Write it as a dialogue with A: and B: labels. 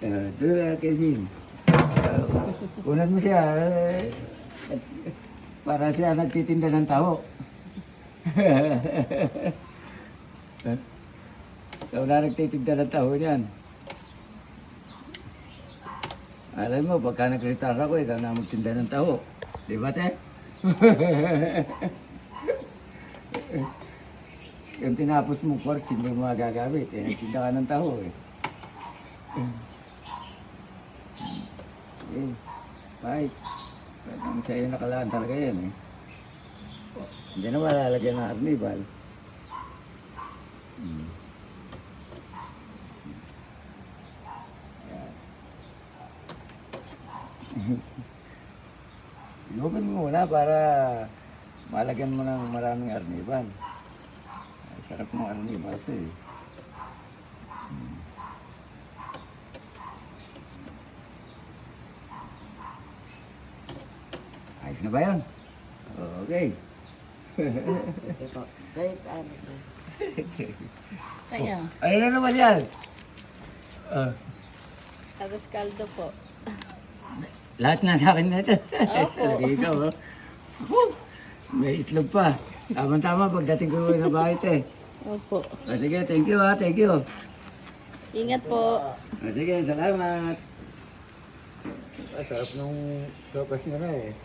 A: Uh, doon na, Kevin. Uh, kunan mo siya. eh, para siya nagtitinda ng taho. Ikaw na nagtitinda ng taho niyan. Alam mo, pagka nag-retire ako, ikaw na magtinda ng taho. Di ba, te? Yung tinapos mong course, hindi mo magagamit. Eh, nagtinda ka ng taho eh. Eh, bye. Parang sa'yo nakalaan talaga yan eh. Hindi na malalagyan ng arnibal. Hmm. Ilugin mo muna para malagyan mo ng maraming arnibal. Ay, sarap ng arnibal ito eh. Ayos na ba yan? Okay.
B: Ito. Kahit ano. po.
C: Kaya,
A: Ayun na naman yan. Ah,
C: tapos kaldo po.
A: lahat nga sa akin na ito.
C: Opo.
A: Lagi ikaw, oh. Whew! May itlog pa. Tama-tama pagdating ko sa bahay ito eh.
C: Opo.
A: Ah, sige, thank you ha, thank you.
C: Ingat po.
A: Ah, sige, salamat. Ah, sarap nung sopas nyo na eh.